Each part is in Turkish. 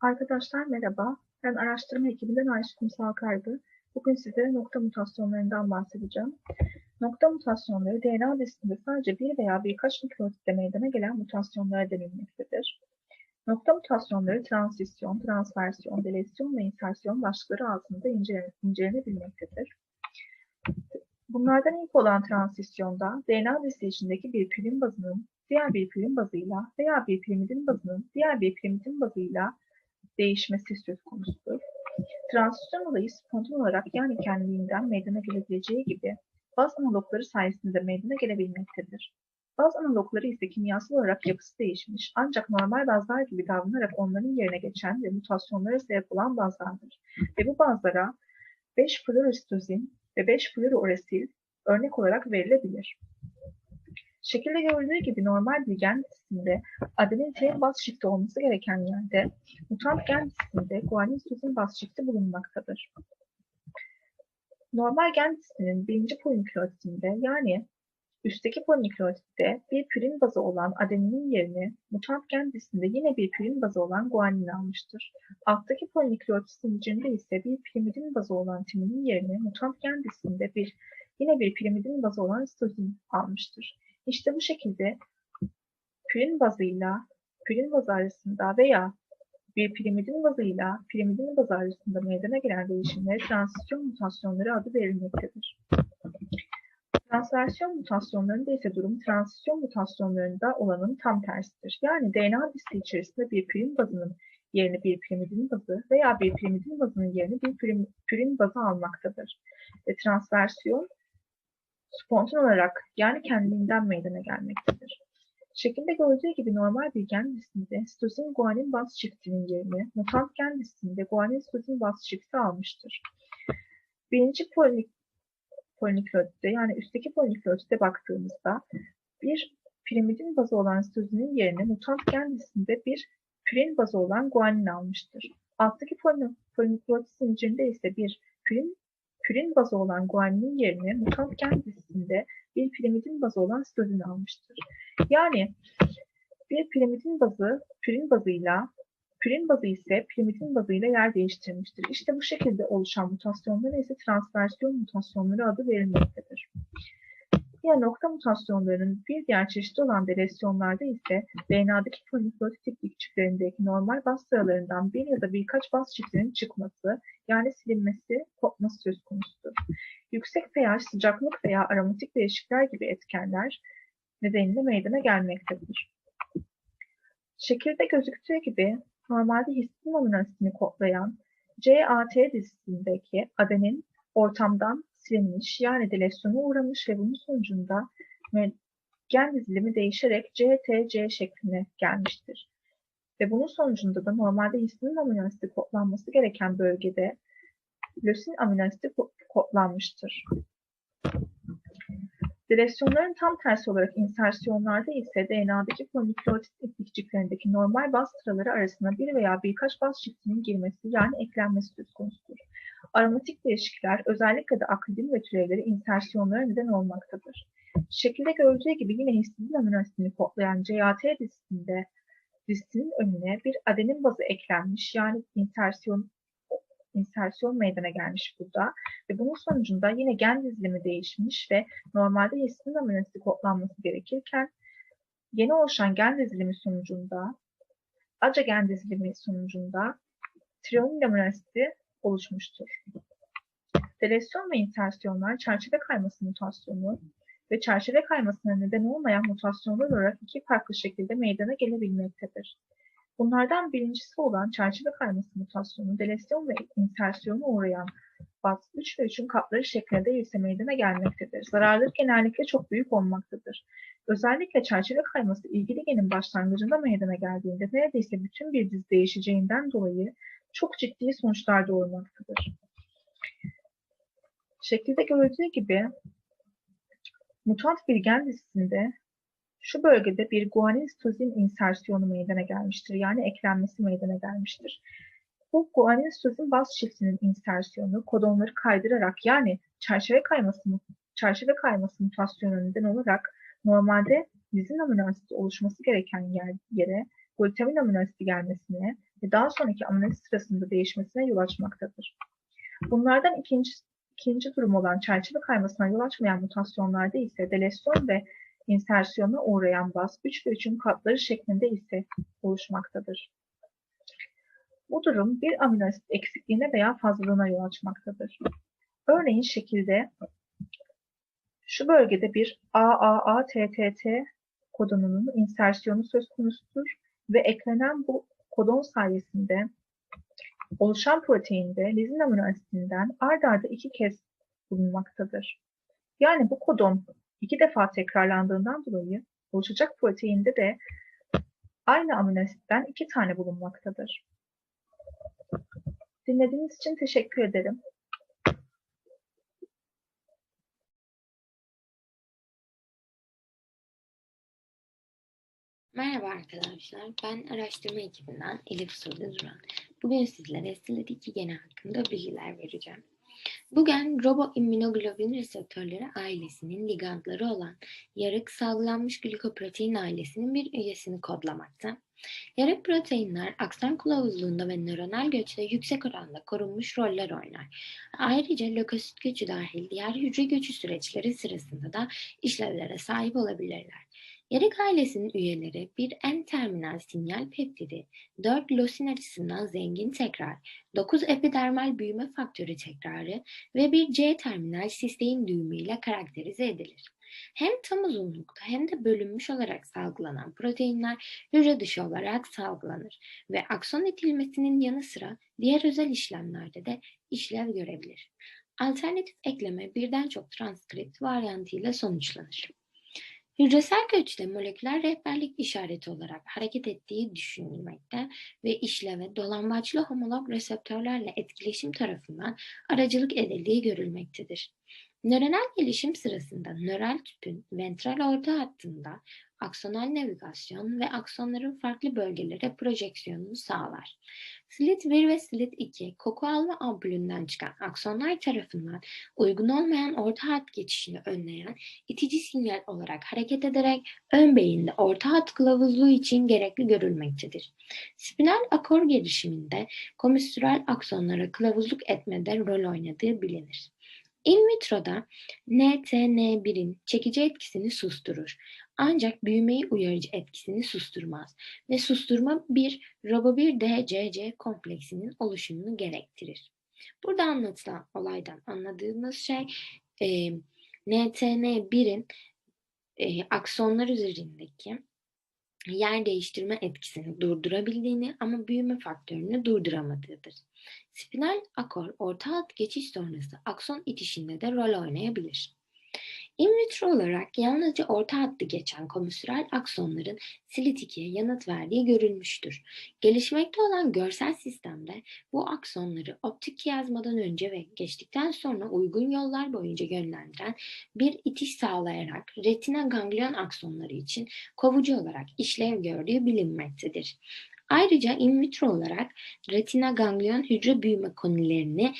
Arkadaşlar merhaba. Ben araştırma ekibinden Ayşe Kumsal Kaygı. Bugün size nokta mutasyonlarından bahsedeceğim. Nokta mutasyonları DNA dizisinde sadece bir veya birkaç nükleotitte meydana gelen mutasyonlara denilmektedir. Nokta mutasyonları transisyon, transversiyon, delesyon ve insersiyon başlıkları altında incelenebilmektedir. Bunlardan ilk olan transisyonda DNA dizisi içindeki bir pürin bazının diğer bir pürin bazıyla veya bir pirimidin bazının diğer bir pirimidin bazıyla değişmesi söz konusudur. Transisyon olayı spontan olarak yani kendiliğinden meydana gelebileceği gibi baz analogları sayesinde meydana gelebilmektedir. Baz analogları ise kimyasal olarak yapısı değişmiş ancak normal bazlar gibi davranarak onların yerine geçen ve mutasyonlara sebep olan bazlardır. Ve bu bazlara 5-fluoristozin ve 5-fluorourasil örnek olarak verilebilir. Şekilde görüldüğü gibi normal bir gen dizisinde adenin T baz çifti olması gereken yerde mutant gen dizisinde guanin sitozin baz çifti bulunmaktadır. Normal gen dizisinin birinci polinükleotidinde yani üstteki polinükleotitte bir pürin bazı olan adeninin yerini mutant gen dizisinde yine bir pürin bazı olan guanin almıştır. Alttaki polinükleotit zincirinde ise bir pirimidin bazı olan timinin yerini mutant gen dizisinde bir yine bir pirimidin bazı olan sitozin almıştır. İşte bu şekilde pürin bazıyla pürin bazı arasında veya bir pirimidin bazıyla pirimidin bazı arasında meydana gelen değişimlere transisyon mutasyonları adı verilmektedir. Transversiyon mutasyonlarında ise durum transisyon mutasyonlarında olanın tam tersidir. Yani DNA diski içerisinde bir pürin bazının yerini bir pirimidin bazı veya bir pirimidin bazının yerini bir pürin, pürin bazı almaktadır. Ve transversiyon spontan olarak yani kendiliğinden meydana gelmektedir. Şekilde gördüğü gibi normal bir gen listinde sitozin guanin baz çiftinin yerini mutant gen listinde guanin sitozin baz çifti almıştır. Birinci polinik polinükleotitte yani üstteki polinükleotitte baktığımızda bir pirimidin bazı olan sitozinin yerine mutant gen listinde bir pürin bazı olan guanin almıştır. Alttaki polinükleotit zincirinde ise bir pürin pürin bazı olan guaninin yerine mutant gen dizisinde bir pirimidin bazı olan sitozin almıştır. Yani bir pirimidin bazı pürin bazıyla pürin bazı ise pirimidin bazıyla yer değiştirmiştir. İşte bu şekilde oluşan mutasyonlara ise transversiyon mutasyonları adı verilmektedir. Diğer nokta mutasyonlarının bir diğer çeşidi olan delesyonlarda ise DNA'daki polinükleotit çiftlerindeki normal baz sıralarından bir ya da birkaç baz çiftinin çıkması yani silinmesi, kopması söz konusudur. Yüksek pH, sıcaklık veya aromatik değişiklikler gibi etkenler nedeniyle meydana gelmektedir. Şekilde gözüktüğü gibi normalde histin aminoasitini kodlayan CAT dizisindeki adenin ortamdan silinmiş yani delesyona uğramış ve bunun sonucunda gen dizilimi değişerek CTC şekline gelmiştir. Ve bunun sonucunda da normalde histinin amino asidi kodlanması gereken bölgede lösin amino asidi kodlanmıştır. Delesyonların tam tersi olarak insersiyonlarda ise DNA'daki polinükleotit iplikçiklerindeki normal baz sıraları arasında bir veya birkaç baz çiftinin girmesi yani eklenmesi söz konusudur. Aromatik değişiklikler özellikle de akridin ve türevleri insersiyonlara neden olmaktadır. Şekilde görüldüğü gibi yine histidin amino asidini kodlayan CAT dizisinde dizisinin önüne bir adenin bazı eklenmiş yani insersiyon insersiyon meydana gelmiş burada ve bunun sonucunda yine gen dizilimi değişmiş ve normalde histidin amino asidi kodlanması gerekirken yeni oluşan gen dizilimi sonucunda aca gen dizilimi sonucunda trionin amino asidi oluşmuştur. Delesyon ve insersiyonlar çerçeve kayması mutasyonu ve çerçeve kaymasına neden olmayan mutasyonlar olarak iki farklı şekilde meydana gelebilmektedir. Bunlardan birincisi olan çerçeve kayması mutasyonu, delesyon ve insersiyona uğrayan BAT 3 ve 3'ün katları şeklinde değilse meydana gelmektedir. Zararları genellikle çok büyük olmaktadır. Özellikle çerçeve kayması ilgili genin başlangıcında meydana geldiğinde neredeyse bütün bir diz değişeceğinden dolayı çok ciddi sonuçlar doğurmaktadır. Şekilde görüldüğü gibi mutant bir gen dizisinde şu bölgede bir guanin sitozin insersiyonu meydana gelmiştir. Yani eklenmesi meydana gelmiştir. Bu guanin sitozin baz çiftinin insersiyonu kodonları kaydırarak yani çerçeve kayması çerçeve kayması mutasyonu neden olarak normalde lizin amino asidi oluşması gereken yer, yere glutamin amino asidi gelmesine ve daha sonraki aminoasit sırasında değişmesine yol açmaktadır. Bunlardan ikinci, ikinci durum olan çerçeve kaymasına yol açmayan mutasyonlarda ise delesyon ve insersiyona uğrayan 3 ve 3'ün katları şeklinde ise oluşmaktadır. Bu durum bir aminoasit eksikliğine veya fazlalığına yol açmaktadır. Örneğin şekilde şu bölgede bir AAATTT kodonunun insersiyonu söz konusudur ve eklenen bu kodon sayesinde oluşan proteinde lizin amino asidinden ard arda iki kez bulunmaktadır. Yani bu kodon iki defa tekrarlandığından dolayı oluşacak proteinde de aynı amino asitten iki tane bulunmaktadır. Dinlediğiniz için teşekkür ederim. Merhaba arkadaşlar, ben araştırma ekibinden Elif Sude Duran. Bugün sizlere SILAD2 geni hakkında bilgiler vereceğim. Bu gen roboimmunoglobulin reseptörleri ailesinin ligandları olan yarık salgılanmış glikoprotein ailesinin bir üyesini kodlamakta. Yarık proteinler akson kılavuzluğunda ve nöronal göçte yüksek oranda korunmuş roller oynar. Ayrıca lökosit göçü dahil diğer hücre göçü süreçleri sırasında da işlevlere sahip olabilirler. Yarık ailesinin üyeleri bir N-terminal sinyal peptidi, 4 losin açısından zengin tekrar, 9 epidermal büyüme faktörü tekrarı ve bir C-terminal sistein düğümüyle karakterize edilir. Hem tam uzunlukta hem de bölünmüş olarak salgılanan proteinler hücre dışı olarak salgılanır ve akson itilmesinin yanı sıra diğer özel işlemlerde de işlev görebilir. Alternatif ekleme birden çok transkript varyantıyla sonuçlanır. Hücresel göçle moleküler rehberlik işareti olarak hareket ettiği düşünülmekte ve işleve dolambaçlı homolog reseptörlerle etkileşim tarafından aracılık edildiği görülmektedir. Nöronal gelişim sırasında nöral tüpün ventral orta hattında aksonal navigasyon ve aksonların farklı bölgelere projeksiyonunu sağlar. Slit 1 ve Slit 2 koku alma ampulünden çıkan aksonlar tarafından uygun olmayan orta hat geçişini önleyen itici sinyal olarak hareket ederek ön beyinde orta hat kılavuzluğu için gerekli görülmektedir. Spinal akor gelişiminde komistüral aksonlara kılavuzluk etmede rol oynadığı bilinir. In vitro'da NTN1'in çekici etkisini susturur. Ancak büyümeyi uyarıcı etkisini susturmaz ve susturma bir ROBO1-DCC kompleksinin oluşumunu gerektirir. Burada anlatılan olaydan anladığımız şey e, NTN1'in e, aksonlar üzerindeki yer değiştirme etkisini durdurabildiğini ama büyüme faktörünü durduramadığıdır. Spinal akor orta alt geçiş sonrası akson itişinde de rol oynayabilir. In vitro olarak yalnızca orta hattı geçen komüsürel aksonların SILT2'ye yanıt verdiği görülmüştür. Gelişmekte olan görsel sistemde bu aksonları optik yazmadan önce ve geçtikten sonra uygun yollar boyunca yönlendiren bir itiş sağlayarak retina ganglion aksonları için kovucu olarak işlev gördüğü bilinmektedir. Ayrıca in vitro olarak retina ganglion hücre büyüme konilerini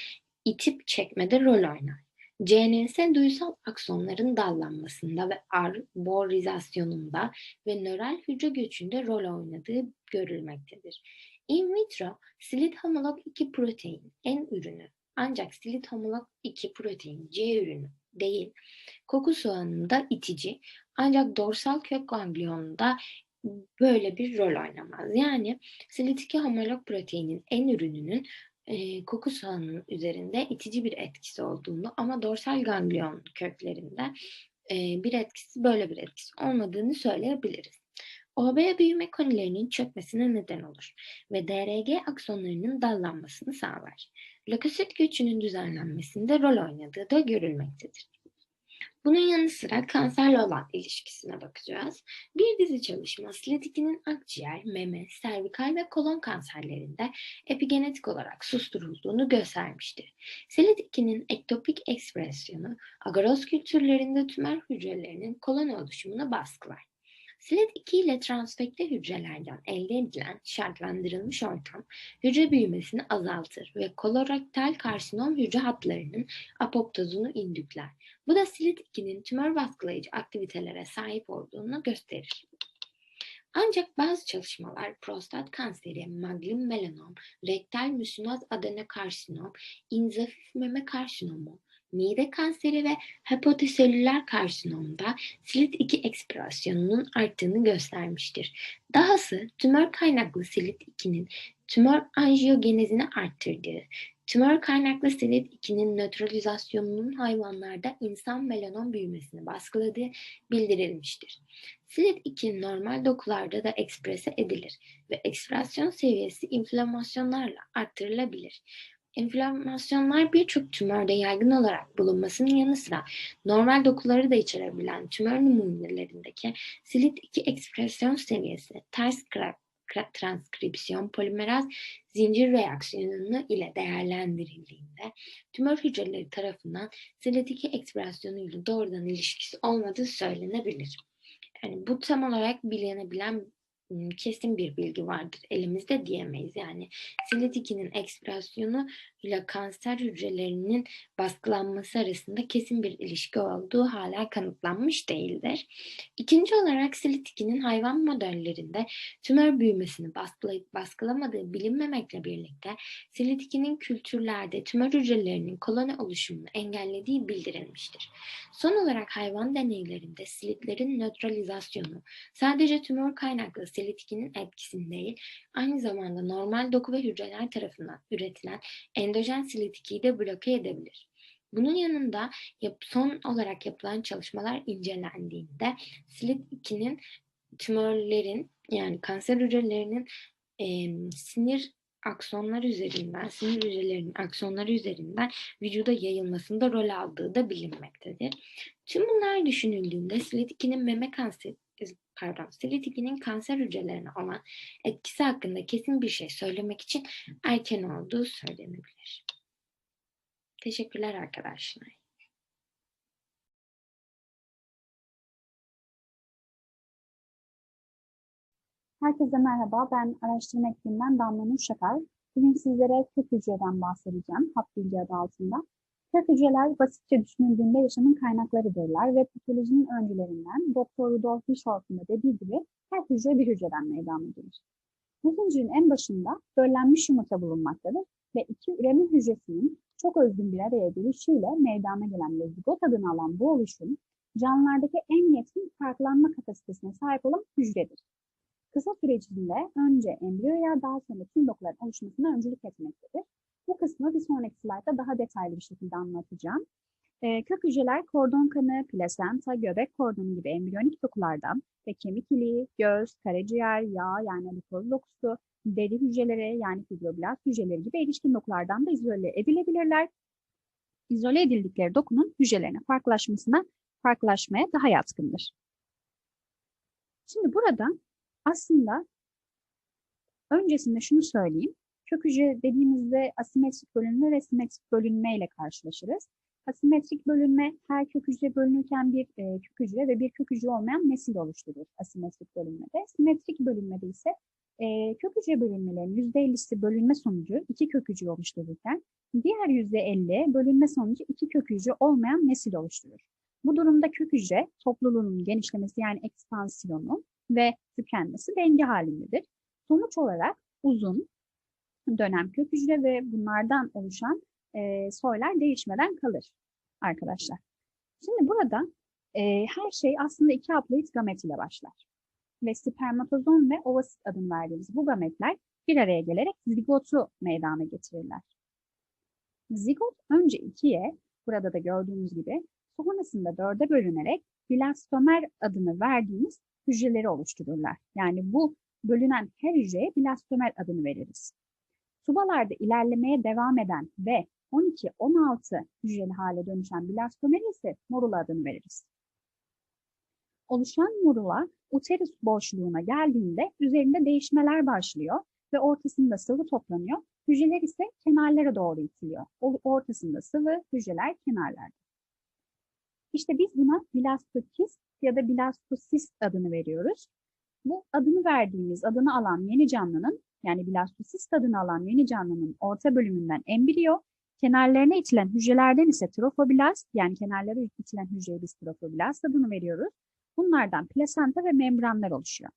itip çekmede rol oynar. CNS duysal aksonların dallanmasında ve arborizasyonunda ve nöral hücre göçünde rol oynadığı görülmektedir. In vitro, silit homolog 2 protein en ürünü ancak silit homolog 2 protein C ürünü değil. Koku soğanında itici ancak dorsal kök ganglionunda böyle bir rol oynamaz. Yani silit 2 homolog proteinin en ürününün e, koku soğanının üzerinde itici bir etkisi olduğunu ama dorsal ganglion köklerinde e, bir etkisi böyle bir etkisi olmadığını söyleyebiliriz. OB büyüme konilerinin çökmesine neden olur ve DRG aksonlarının dallanmasını sağlar. Lökosit göçünün düzenlenmesinde rol oynadığı da görülmektedir. Bunun yanı sıra kanserle olan ilişkisine bakacağız. Bir dizi çalışma SLED2'nin akciğer, meme, servikal ve kolon kanserlerinde epigenetik olarak susturulduğunu göstermiştir. SLED2'nin ektopik ekspresyonu agaroz kültürlerinde tümör hücrelerinin kolon oluşumunu baskılar. SLED2 ile transfekte hücrelerden elde edilen şartlandırılmış ortam hücre büyümesini azaltır ve kolorektal karsinom hücre hatlarının apoptozunu indükler. Bu da SLED2'nin tümör baskılayıcı aktivitelere sahip olduğunu gösterir. Ancak bazı çalışmalar prostat kanseri, malign melanom, rektal musinöz adenokarsinom, inzafif meme karsinomu, mide kanseri ve hepatoselüler karsinomda SILT2 ekspresyonunun arttığını göstermiştir. Dahası tümör kaynaklı SILT2'nin tümör anjiyogenezini arttırdığı, tümör kaynaklı SILT2'nin nötralizasyonunun hayvanlarda insan melanom büyümesini baskıladığı bildirilmiştir. SILT2 normal dokularda da eksprese edilir ve ekspresyon seviyesi inflamasyonlarla arttırılabilir. Enflamasyonlar birçok tümörde yaygın olarak bulunmasının yanı sıra normal dokuları da içerebilen tümör numunelerindeki SILT2 ekspresyon seviyesi ters transkripsiyon polimeraz zincir reaksiyonu ile değerlendirildiğinde tümör hücreleri tarafından SILT2 ekspresyonu ile doğrudan ilişkisi olmadığı söylenebilir. Yani bu tam olarak bilinebilen kesin bir bilgi vardır elimizde diyemeyiz. Yani SILT2'nin ekspresyonu ile kanser hücrelerinin baskılanması arasında kesin bir ilişki olduğu hala kanıtlanmış değildir. İkinci olarak SILT2'nin hayvan modellerinde tümör büyümesini baskılayıp baskılamadığı bilinmemekle birlikte SILT2'nin kültürlerde tümör hücrelerinin koloni oluşumunu engellediği bildirilmiştir. Son olarak hayvan deneylerinde silitlerin nötralizasyonu sadece tümör kaynaklı SILT2'nin etkisini değil, aynı zamanda normal doku ve hücreler tarafından üretilen endojen SILT2'yi de bloke edebilir. Bunun yanında son olarak yapılan çalışmalar incelendiğinde SILT2'nin tümörlerin yani kanser hücrelerinin e, sinir aksonlar üzerinden, sinir hücrelerinin aksonları üzerinden vücuda yayılmasında rol aldığı da bilinmektedir. Tüm bunlar düşünüldüğünde SILT2'nin meme kanseri pardon, SILT2'nin kanser hücrelerine olan etkisi hakkında kesin bir şey söylemek için erken olduğu söylenebilir. Teşekkürler arkadaşlar. Herkese merhaba, ben araştırma ekibinden Damla Nur. Bugün sizlere kök hücreden bahsedeceğim, hap bilgi adı altında. Kök hücreler basitçe düşünüldüğünde yaşamın kaynaklarıdırlar ve patolojinin öncülerinden Dr. Rudolf da dediği gibi her hücre bir hücreden meydana gelir. Bu zincirin en başında döllenmiş yumurta bulunmaktadır ve iki üreme hücresinin çok özgün bir araya gelişiyle meydana gelen ve zigot adını alan bu oluşum, canlılardaki en yetkin farklanma kapasitesine sahip olan hücredir. Kısa sürecinde önce embriyoya daha sonra tüm dokuların oluşmasına öncülük etmektedir. Bu kısmı bir sonraki slaytta daha detaylı bir şekilde anlatacağım. E, kök hücreler kordon kanı, plasenta, göbek kordonu gibi embriyonik dokulardan ve kemik iliği, göz, karaciğer, yağ yani lipoz dokusu, deri hücreleri yani fibroblast hücreleri gibi erişkin dokulardan da izole edilebilirler. İzole edildikleri dokunun hücrelerine farklılaşmasına, farklılaşmaya daha yatkındır. Şimdi burada aslında öncesinde şunu söyleyeyim. Kök hücre dediğimizde asimetrik bölünme ve simetrik bölünme ile karşılaşırız. Asimetrik bölünme her kök hücre bölünürken bir e, kök hücre ve bir kök hücre olmayan nesil oluşturur asimetrik bölünmede. Simetrik bölünmede ise e, kök hücre bölünmelerinin %50'si bölünme sonucu iki kök hücre oluştururken diğer %50 bölünme sonucu iki kök hücre olmayan nesil oluşturur. Bu durumda kök hücre topluluğunun genişlemesi yani ekspansiyonu ve tükenmesi denge halindedir. Sonuç olarak uzun dönem kök hücre ve bunlardan oluşan e, soylar değişmeden kalır arkadaşlar. Şimdi burada e, her şey aslında iki haploid gamet ile başlar. Ve spermatozom ve ovasit adını verdiğimiz bu gametler bir araya gelerek zigotu meydana getirirler. Zigot önce ikiye, burada da gördüğünüz gibi, sonrasında dörde bölünerek blastomer adını verdiğimiz hücreleri oluştururlar. Yani bu bölünen her hücreye blastomer adını veririz. Tubalarda ilerlemeye devam eden ve 12-16 hücreli hale dönüşen blastomer ise morula adını veririz. Oluşan morula uterus boşluğuna geldiğinde üzerinde değişmeler başlıyor ve ortasında sıvı toplanıyor. Hücreler ise kenarlara doğru itiliyor. Ortasında sıvı, hücreler kenarlarda. İşte biz buna blastokist ya da blastosist adını veriyoruz. Bu adını verdiğimiz, adını alan yeni canlının yani blastosist adını alan yeni canlının orta bölümünden embriyo, kenarlarına itilen hücrelerden ise trofoblast yani kenarlara itilen hücreye biz trofoblast adını veriyoruz. Bunlardan plasenta ve membranlar oluşuyor.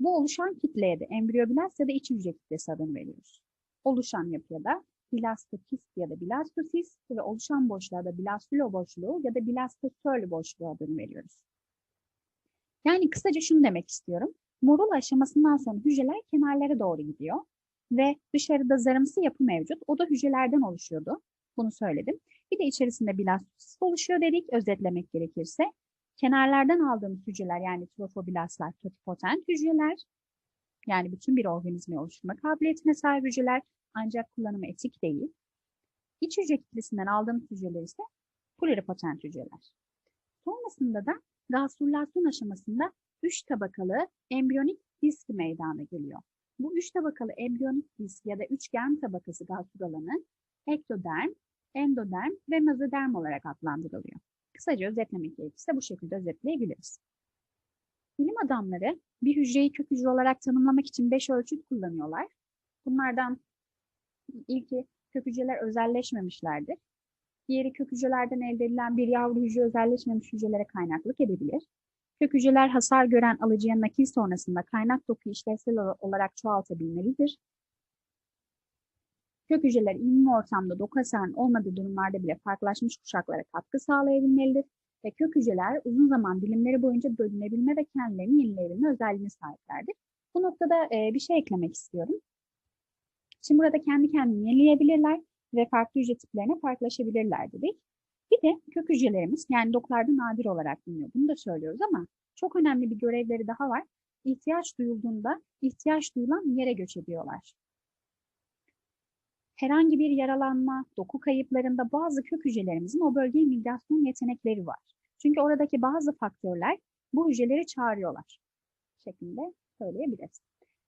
Bu oluşan kitleye de embriyoblast ya da iç hücre kitlesi adını veriyoruz. Oluşan yapıya da blastokist ya da blastosist ve oluşan boşluğa da blastülo boşluğu ya da blastosöl boşluğu adını veriyoruz. Yani kısaca şunu demek istiyorum. Morul aşamasından sonra hücreler kenarlara doğru gidiyor ve dışarıda zarımsı yapı mevcut. O da hücrelerden oluşuyordu. Bunu söyledim. Bir de içerisinde blastosist oluşuyor dedik özetlemek gerekirse. Kenarlardan aldığımız hücreler yani trofoblastlar, totipotent hücreler yani bütün bir organizmayı oluşturma kabiliyetine sahip hücreler ancak kullanımı etik değil. İç hücre kitlesinden aldığımız hücreler ise pluripotent hücreler. Sonrasında da gastrülasyon aşamasında üç tabakalı embriyonik disk meydana geliyor. Bu üç tabakalı embriyonik disk ya da üçgen tabakası gastrül alanı ektoderm, endoderm ve mezoderm olarak adlandırılıyor. Kısaca özetlemek gerekirse bu şekilde özetleyebiliriz. Bilim adamları bir hücreyi kök hücre olarak tanımlamak için beş ölçüt kullanıyorlar. Bunlardan ilki kök hücreler özelleşmemişlerdir. Diğeri kök hücrelerden elde edilen bir yavru hücre özelleşmemiş hücrelere kaynaklık edebilir. Kök hücreler hasar gören alıcıya nakil sonrasında kaynak doku işlevsel olarak çoğaltabilmelidir. Kök hücreler immün ortamda doku hasarının olmadığı durumlarda bile farklılaşmış kuşaklara katkı sağlayabilmelidir ve kök hücreler uzun zaman dilimleri boyunca bölünebilme ve kendilerini yenileyebilme özelliğine sahiplerdir. Bu noktada e, bir şey eklemek istiyorum. Şimdi burada kendi kendini yenileyebilirler ve farklı hücre tiplerine farklılaşabilirler dedik. Bir de kök hücrelerimiz yani dokularda nadir olarak bulunuyor. Bunu da söylüyoruz ama çok önemli bir görevleri daha var. İhtiyaç duyulduğunda ihtiyaç duyulan yere göç ediyorlar. Herhangi bir yaralanma, doku kayıplarında bazı kök hücrelerimizin o bölgeye migrasyon yetenekleri var. Çünkü oradaki bazı faktörler bu hücreleri çağırıyorlar şeklinde söyleyebiliriz.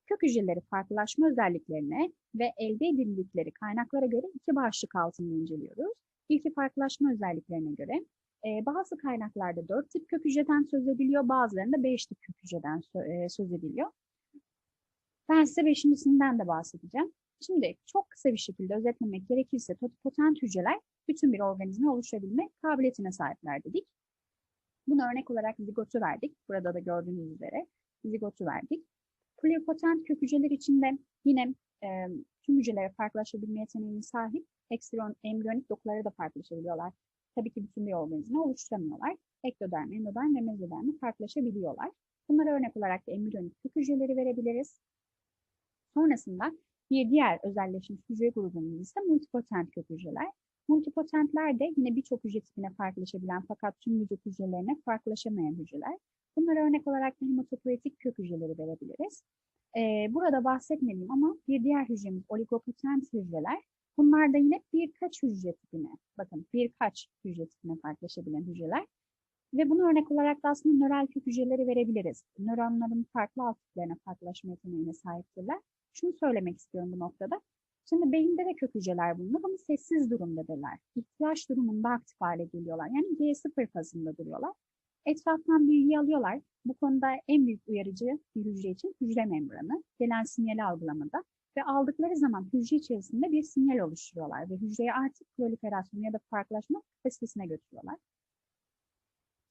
Kök hücreleri farklılaşma özelliklerine ve elde edildikleri kaynaklara göre iki başlık altında inceliyoruz. İlki farklılaşma özelliklerine göre e, bazı kaynaklarda dört tip kök hücreden söz ediliyor, bazılarında beş tip kök hücreden e, söz ediliyor. Ben size beşincisinden de bahsedeceğim. Şimdi çok kısa bir şekilde özetlemek gerekirse totipotent hücreler bütün bir organizma oluşabilme kabiliyetine sahipler dedik. Bunu örnek olarak zigotu verdik. Burada da gördüğünüz üzere zigotu verdik. Pluripotent kök hücreler içinde yine e, tüm hücrelere farklılaşabilme yeteneğine sahip ekstriyon, embriyonik dokulara da farklılaşabiliyorlar. Tabii ki bütün bir organizma oluşturamıyorlar. Ektoderm, endoderm ve mezoderm farklılaşabiliyorlar. Bunlara örnek olarak da embriyonik kök hücreleri verebiliriz. Sonrasında bir diğer özelleşmiş hücre grubumuz ise multipotent kök hücreler. Multipotentler de yine birçok hücre tipine farklılaşabilen fakat tüm vücut hücrelerine farklılaşamayan hücreler. Bunlara örnek olarak da hematopoietik kök hücreleri verebiliriz. Ee, burada bahsetmedim ama bir diğer hücremiz oligopotent hücreler. Bunlar da yine birkaç hücre tipine, bakın birkaç hücre tipine farklılaşabilen hücreler. Ve bunu örnek olarak da aslında nöral kök hücreleri verebiliriz. Nöronların farklı alt tiplerine farklılaşma yeteneğine sahiptirler. Şunu söylemek istiyorum bu noktada. Şimdi beyinde de kök hücreler bulunur ama sessiz durumdadırlar. İhtiyaç durumunda aktif hale geliyorlar. Yani G0 fazında duruyorlar. Etraftan bilgi alıyorlar. Bu konuda en büyük uyarıcı bir hücre için hücre membranı. Gelen sinyali algılamada ve aldıkları zaman hücre içerisinde bir sinyal oluşturuyorlar ve hücreye artık proliferasyon ya da farklılaşma kapasitesine götürüyorlar.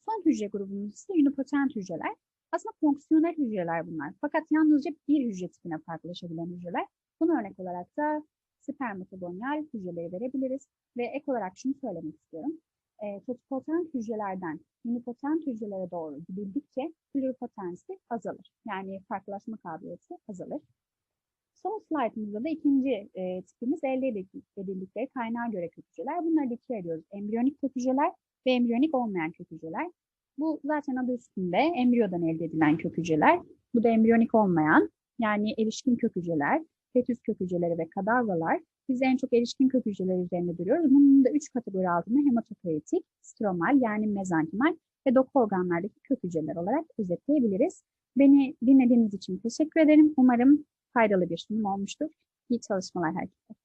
Son hücre grubumuz ise unipotent hücreler. Aslında fonksiyonel hücreler bunlar. Fakat yalnızca bir hücre tipine farklılaşabilen hücreler. Bunu örnek olarak da spermatogonial hücreleri verebiliriz. Ve ek olarak şunu söylemek istiyorum. E, totipotent hücrelerden unipotent hücrelere doğru gidildikçe pluripotensi azalır. Yani farklılaşma kabiliyeti azalır. Son slaytımızda da ikinci e, tipimiz elde edildikleri kaynağa göre kök hücreler. Bunları ikiye ayırıyoruz. Embriyonik kök hücreler ve embriyonik olmayan kök hücreler. Bu zaten adı üstünde embriyodan elde edilen kök hücreler. Bu da embriyonik olmayan yani erişkin kök hücreler, fetüs kök hücreleri ve kadavralar. Biz en çok erişkin kök hücreleri üzerinde duruyoruz. Bunun da üç kategori altında hematopoietik, stromal yani mezankimal ve doku organlardaki kök hücreler olarak özetleyebiliriz. Beni dinlediğiniz için teşekkür ederim. Umarım faydalı bir sunum olmuştur. İyi çalışmalar herkese.